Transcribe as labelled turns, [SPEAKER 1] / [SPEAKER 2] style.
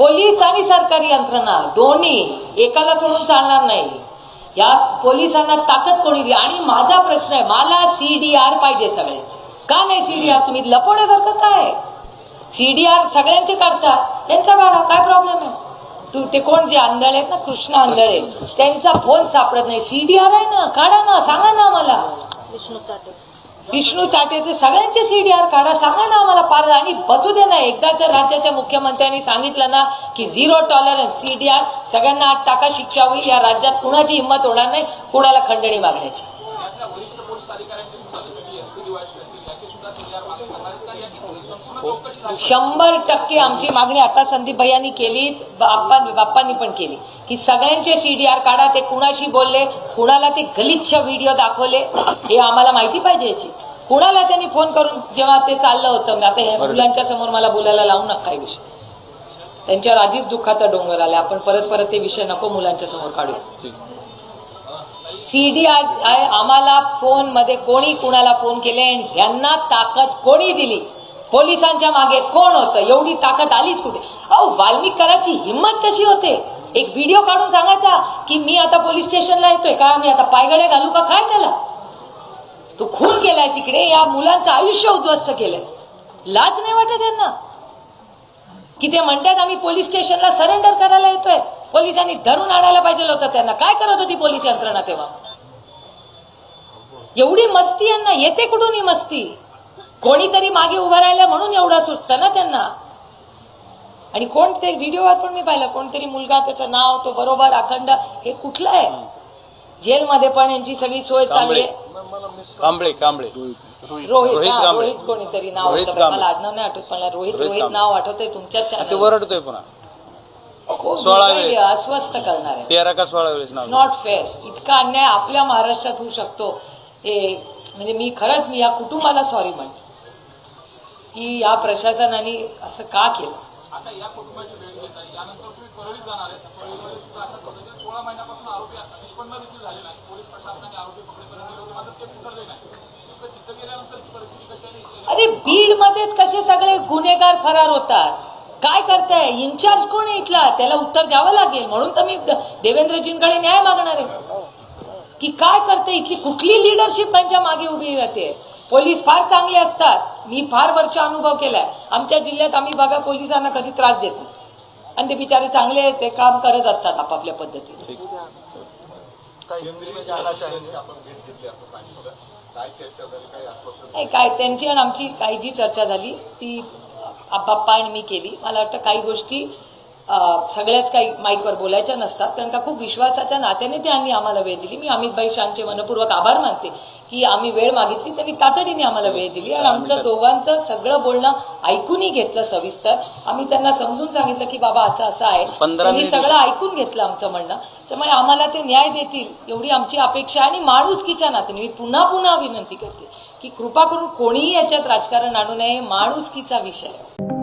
[SPEAKER 1] Police आणि सरकारी यंत्रणा दोन्ही एकाला सोडून चालणार नाही. या पोलिसांना ताकद कोणी दिली आणि माझा प्रश्न आहे मला सीडीआर पाहिजे सगळ्यांचे. का नाही सीडीआर तुम्ही लपवण्यासारखं काय? सीडीआर सगळ्यांचे काढतात त्यांचा काढा काय प्रॉब्लेम आहे? तू ते कोण जे आंधळे आहेत ना कृष्ण आंधळे त्यांचा फोन सापडत नाही. सीडीआर आहे ना काढा ना सांगा ना मला विष्णू चाटेचे सगळ्यांचे सीडीआर काढा सांगा ना आम्हाला पार. आणि बसू दे ना एकदा जर राज्याच्या मुख्यमंत्र्यांनी सांगितलं ना की झिरो टॉलरन्स सीडीआर सगळ्यांना आठ टाका शिक्षा होईल. या राज्यात कुणाची हिंमत होणार नाही? कुणाला खंडणी मागण्याची
[SPEAKER 2] यातल्या वरिष्ठ पोलीस अधिकाऱ्यांचे सुद्धा जसे की एस पी दिवाळशी असतील याचे सुद्धा सीआर मागणी करणार आहेत. तर याची संपूर्ण चौकशी झाली
[SPEAKER 1] शंभर टक्के आमची मागणी आता संदीप भैयांनी केलीच बाप्पा बाप्पांनी पण केली. की सगळ्यांचे सीडीआर काढा ते कुणाशी बोलले कुणाला ते गलिच्छ व्हिडिओ दाखवले हे आम्हाला माहिती पाहिजे याची. कुणाला त्यांनी फोन करून जेव्हा ते चाललं होतं आता हे मुलांच्या समोर मला बोलायला लावू नका हे विषय. त्यांच्यावर आधीच दुःखाचा डोंगर आला आपण परत परत ते विषय नको मुलांच्या समोर काढूया सीडी आम्हाला फोनमध्ये कोणी कुणाला फोन केले आणि ह्यांना ताकद कोणी दिली? पोलिसांच्या मागे कोण होतं? एवढी ताकद आलीच कुठे? अहो वाल्मिक कराची हिंमत कशी होते? एक व्हिडिओ काढून सांगायचा की मी आता पोलीस स्टेशनला येतोय. का मी आता पायगडे घालू का काय त्याला? तू खून केलाय तिकडे या मुलांचं आयुष्य उद्ध्वस्त केलंयस. लाज नाही वाटत यांना की ते म्हणतात आम्ही पोलीस स्टेशनला सरेंडर करायला येतोय. पोलिसांनी धरून आणायला पाहिजे होतं त्यांना. काय करत होती पोलीस यंत्रणा तेव्हा? एवढी मस्ती यांना? येते कुठून ही मस्ती? कोणीतरी मागे उभं राहिलं म्हणून एवढं सुचतं ना त्यांना. आणि कोण ते व्हिडिओवर पण मी पाहिलं कोणतरी मुलगा त्याचं नाव तो बरोबर अखंड हे कुठलं आहे? जेलमध्ये पण यांची सगळी सोय चालली आहे.
[SPEAKER 3] कांबळे कांबळे.
[SPEAKER 1] रोहित
[SPEAKER 3] रोहित
[SPEAKER 1] हा, कोणीतरी नाव
[SPEAKER 3] रोहित
[SPEAKER 1] होतं बाई, मला. आडनाव नाही आठवत मला रोहित
[SPEAKER 3] रोहित.
[SPEAKER 1] नाव आठवतंय तुमच्याच
[SPEAKER 3] ते
[SPEAKER 1] channel वर.
[SPEAKER 3] वरडतोय पुन्हा.
[SPEAKER 1] खूप
[SPEAKER 3] सोळा
[SPEAKER 1] दुर्दैवी. अस्वस्थ करणार आहे.
[SPEAKER 3] तेरा का सोळा वेळेस
[SPEAKER 1] इट्स
[SPEAKER 3] नाव
[SPEAKER 1] नॉट फेअर इतका अन्याय आपल्या महाराष्ट्रात होऊ शकतो. हे म्हणजे मी खरंच मी या कुटुंबाला सॉरी म्हणते. की या प्रशासनाने असं का केलं?
[SPEAKER 2] आता या कुटुंबाची भेट घेत यानंतर तुम्ही परळी जाणार आहेत परळीमध्ये सुद्धा अशा पद्धतीने सोळा महिन्यापासून आरोपी निष्पन्न देखील झाले नाही पोलीस प्रशासनाने आरोपी होते मात्र ते नाही. तिथं गेल्यानंतरची परिस्थिती कशी आहे
[SPEAKER 1] अरे बीड मध्येच कसे सगळे गुन्हेगार फरार होतात? काय करताय? इन्चार्ज कोण आहे इथला? त्याला उत्तर द्यावं लागेल. म्हणून तर मी देवेंद्रजींकडे न्याय मागणार आहे. की काय करते इथली? कुठली लिडरशिप त्यांच्या मागे उभी राहते? पोलीस फार चांगले असतात. मी फार वर्ष अनुभव केलाय. आमच्या जिल्ह्यात आम्ही बघा पोलिसांना कधी त्रास देत नाही. आणि ते बिचारे चांगले आहेत, ते काम करत असतात आपापल्या पद्धतीने. नाही काय त्यांची आणि आमची काही जी चर्चा झाली. ती बाप्पा आणि मी केली. मला वाटतं काही गोष्टी सगळ्याच काही माईकवर बोलायच्या नसतात. कारण का खूप विश्वासाच्या नात्याने त्यांनी आम्हाला वेळ दिली. मी अमित भाई शांचे मनपूर्वक आभार मानते की आम्ही वेळ मागितली त्यांनी तातडीने आम्हाला वेळ दिली. आणि आमचं दोघांचं सगळं बोलणं ऐकूनही घेतलं सविस्तर. आम्ही त्यांना समजून सांगितलं की बाबा असं असं आहे. त्यांनी. सगळं ऐकून घेतलं आमचं म्हणणं. त्यामुळे आम्हाला ते न्याय देतील एवढी आमची अपेक्षा आहे आणि माणुसकीच्या नात्याने. मी पुन्हा पुन्हा विनंती करते की कृपा करून कोणीही याच्यात राजकारण आणू नये. माणुसकीचा विषय आहे.